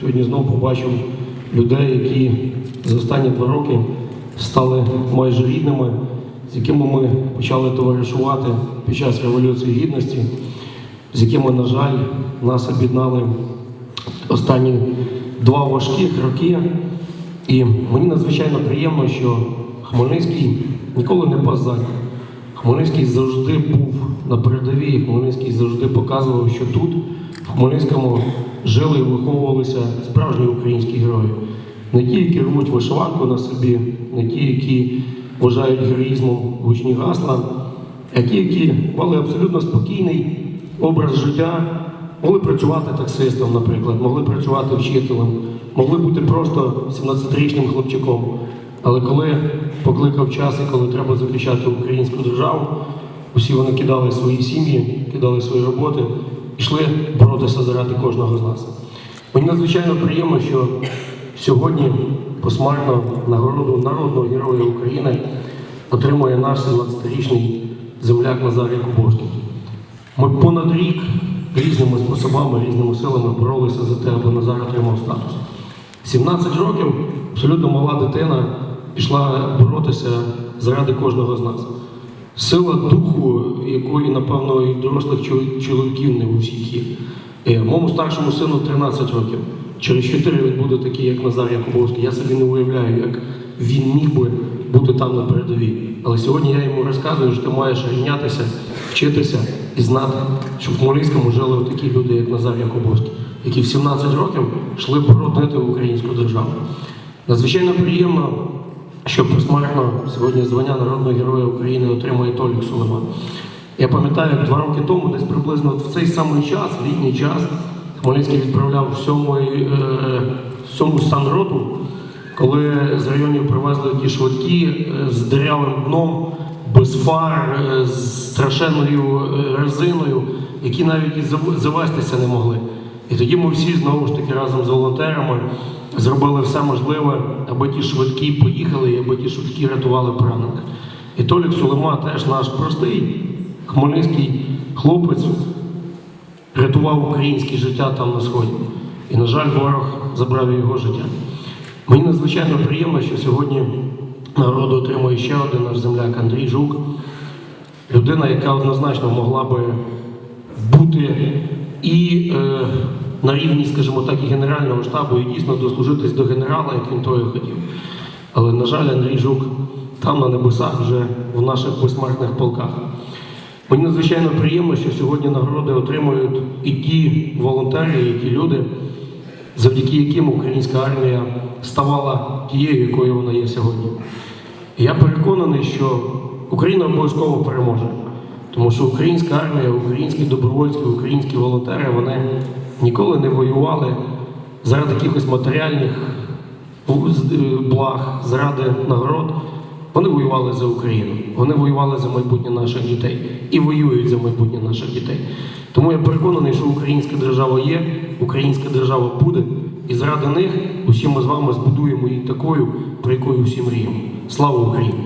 сьогодні знову побачив людей, які за останні два роки стали майже рідними, з якими ми почали товаришувати під час Революції Гідності, з якими, на жаль, нас об'єднали останні два важких роки. І мені надзвичайно приємно, що Хмельницький ніколи не пас. Хмельницький завжди був на передовій, Хмельницький завжди показував, що тут, в Хмельницькому, жили і виховувалися справжні українські герої. Не ті, які рвуть вишиванку на собі, не ті, які вважають героїзмом гучні гасла, а ті, які мали абсолютно спокійний образ життя, могли працювати таксистом, наприклад, могли працювати вчителем, могли бути просто 17-річним хлопчаком. Але коли покликав час і коли треба захищати українську державу, усі вони кидали свої сім'ї, кидали свої роботи, йшли боротися заради кожного з нас. Мені надзвичайно приємно, що сьогодні посмертно нагороду народного героя України отримує наш 17-річний земляк Назарій Кубовський. Ми понад рік різними способами, різними силами боролися за те, аби Назар отримав статус. 17 років абсолютно мала дитина пішла боротися заради кожного з нас. Сила духу, якої, напевно, і дорослих чоловіків не у всіх є. Е, Моєму старшому сину 13 років. Через 4 він буде такий, як Назар Якубовський. Я собі не уявляю, як він міг би бути там на передовій. Але сьогодні я йому розказую, що ти маєш рівнятися, вчитися і знати, що в Хмельницькому жили такі люди, як Назар Якубовський, які в 17 років йшли породнити українську державу. Надзвичайно приємно, що посмертно сьогодні звання Народного Героя України отримує Толік Сулейман. Я пам'ятаю, як два роки тому, десь приблизно в цей самий час, літній час, Хмельницький відправляв сьомий, е, сьому санроту, коли з районів привезли ті швидкі е, з дирявим дном, без фар, е, з страшенною е, резиною, які навіть і завестися не могли. І тоді ми всі знову ж таки разом з волонтерами зробили все можливе, аби ті швидкі поїхали, і аби ті швидкі рятували поранених. І Толік Сулема теж наш простий хмельницький хлопець рятував українське життя там на сході. І, на жаль, ворог забрав його життя. Мені надзвичайно приємно, що сьогодні нагороду отримує ще один наш земляк Андрій Жук, людина, яка однозначно могла би бути і е, на рівні, скажімо так, і Генерального штабу, і дійсно дослужитись до генерала, як він того хотів. Але, на жаль, Андрій Жук там на небесах вже в наших безсмертних полках. Мені надзвичайно приємно, що сьогодні нагороди отримують і ті волонтери, і ті люди, завдяки яким українська армія ставала тією, якою вона є сьогодні. Я переконаний, що Україна обов'язково переможе. Тому що українська армія, українські добровольці, українські волонтери вони ніколи не воювали заради якихось матеріальних благ, заради нагород. Вони воювали за Україну, вони воювали за майбутнє наших дітей і воюють за майбутнє наших дітей. Тому я переконаний, що українська держава є, українська держава буде, і заради них усі ми з вами збудуємо її такою, про якою всі мріємо. Слава Україні!